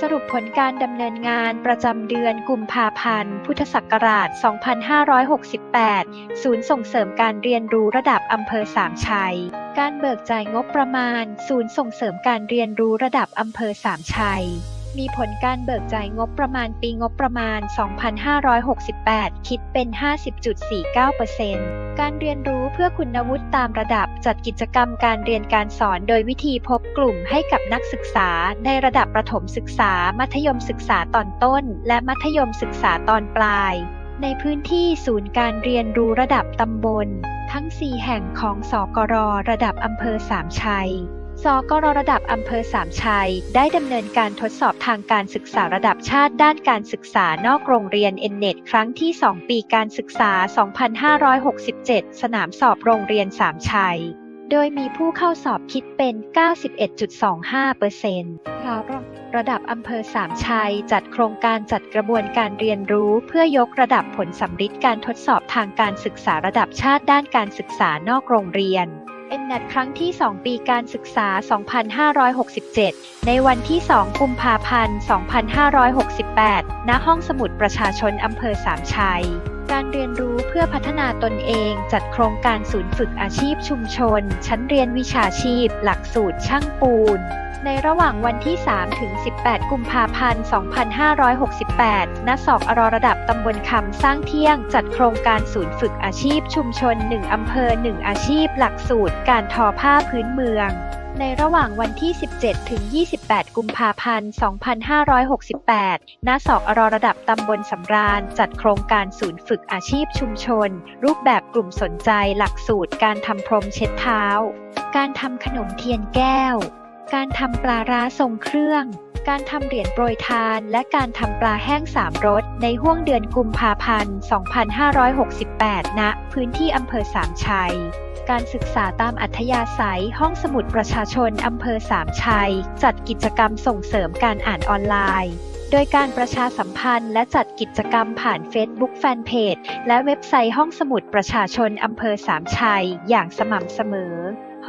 สรุปผลการดำเนินงานประจำเดือนกุมภาพันธ์ พุทธศักราช 2568 ศูนย์ส่งเสริมการเรียนรู้ระดับอำเภอสามชัย การเบิกจ่ายงบประมาณ ศูนย์ส่งเสริมการเรียนรู้ระดับอำเภอสามชัย มีผลการเบิกจ่ายงบประมาณปีงบประมาณ 2568 คิดเป็น 50.49%การเรียนรู้เพื่อคุณวุฒิตามระดับจัดกิจกรรมการเรียนการสอนโดยวิธีพบกลุ่มให้กับนักศึกษา ในระดับประถมศึกษา มัธยมศึกษาตอนต้น และมัธยมศึกษาตอนปลาย ในพื้นที่ศูนย์การเรียนรู้ระดับตำบล ทั้ง 4 แห่งของสกรระดับอำเภอสามชัย สกรระดับอำเภอสามชัย ได้ดำเนินการทดสอบทางการศึกษาระดับชาติด้านการศึกษานอกโรงเรียน n n e t ครั้งที่ 2 ปีการศึกษา 2567 สนามสอบโรงเรียนสามชัย โดยมีผู้เข้าสอบคิดเป็น 91.25%ค่ะระดับอำเภอสามชัย จัดโครงการจัดกระบวนการเรียนรู้ เพื่อยกระดับผลสำฤทธิ์การทดสอบทางการศึกษาระดับชาติด้านการศึกษานอกโรงเรียน เอ็นนัดครั้งที่ 2 ปีการศึกษา 2567 ในวันที่ 2 กุมภาพันธ์ 2568 ณ ห้องสมุดประชาชนอำเภอสามชัย การเรียนรู้เพื่อพัฒนาตนเองจัดโครงการศูนย์ฝึกอาชีพชุมชน ชั้นเรียนวิชาชีพ หลักสูตรช่างปูน ในระหว่างวันที่ 3 ถึง 18 กุมภาพันธ์ 2568 ณ ศอกอรระดับตำบลคำสร้างเที่ยง จัดโครงการศูนย์ฝึกอาชีพชุมชน 1 อำเภอ 1 อาชีพ หลักสูตร การทอผ้าพื้นเมืองในระหว่างวันที่ 17 ถึง 28 กุมภาพันธ์ 2568 ณ ศอกอรระดับตำบลสำราญ จัดโครงการศูนย์ฝึกอาชีพชุมชน รูปแบบกลุ่มสนใจหลักสูตรการทำพรมเช็ดเท้า การทำขนมเทียนแก้ว การทำปลาร้าทรงเครื่อง การทำเหรียญโปรยทาน และการทำปลาแห้งสามรสในห้วงเดือนกุมภาพันธ์ 2568 ณ พื้นที่อำเภอสามชัย การศึกษาตามอัธยาศัยห้องสมุดประชาชนอำเภอสามชัย จัดกิจกรรมส่งเสริมการอ่านออนไลน์โดยการประชาสัมพันธ์และจัดกิจกรรมผ่าน Facebook Fanpage และเว็บไซต์ห้องสมุดประชาชนอำเภอสามชัย อย่างสม่ำเสมอ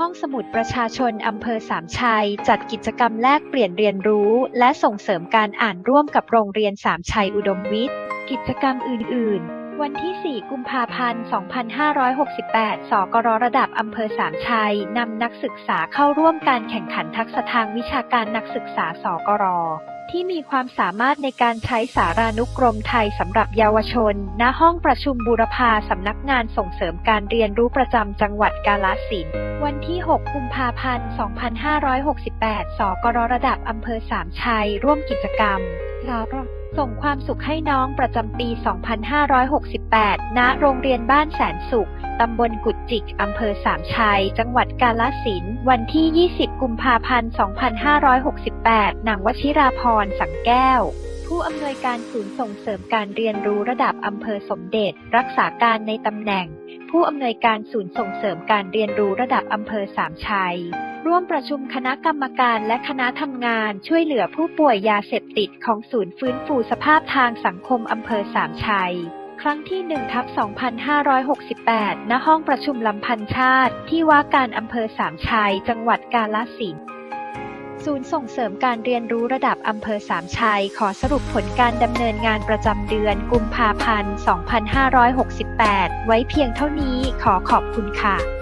ห้องสมุดประชาชนอำเภอสามชัย จัดกิจกรรมแลกเปลี่ยนเรียนรู้ และส่งเสริมการอ่านร่วมกับโรงเรียนสามชัยอุดมวิทย์ กิจกรรมอื่น ๆ วันที่ 4 กุมภาพันธ์ 2568 สกรระดับอำเภอสามชัย นำนักศึกษาเข้าร่วมการแข่งขันทักษะทางวิชาการนักศึกษาสกร ที่มีความสามารถในการใช้สารานุกรมไทยสำหรับเยาวชน ณ ห้องประชุมบูรพาสำนักงานส่งเสริมการเรียนรู้ประจำจังหวัดกาฬสินธุ์วันที่ 6 กุมภาพันธ์ 2568 สกรระดับอำเภอสามชัย ร่วมกิจกรรมส่งความสุขให้น้องประจำปี 2568 ณ โรงเรียนบ้านแสนสุข ตำบลกุดจิก อำเภอสามชัย จังหวัดกาฬสินธุ์ วันที่ 20 กุมภาพันธ์ 2568นังวชิราพร สังแก้ว ผู้อำนวยการศูนย์ส่งเสริมการเรียนรู้ระดับอำเภอสมเด็จ รักษาการในตำแหน่ง ผู้อำนวยการศูนย์ส่งเสริมการเรียนรู้ระดับอำเภอสามชัย ร่วมประชุมคณะกรรมการและคณะทำงานช่วยเหลือผู้ป่วยยาเสพติดของศูนย์ฟื้นฟูสภาพทางสังคมอำเภอสามชัย ครั้งที่1ทับ2568 ณ ห้องประชุมลำพันชาติ ที่ว่าการอำเภอสามชัย จังหวัดกาฬสินธุ์ศูนย์ส่งเสริมการเรียนรู้ระดับอำเภอสามชัย ขอสรุปผลการดำเนินงานประจำเดือนกุมภาพันธ์ 2568 ไว้เพียงเท่านี้ขอขอบคุณค่ะ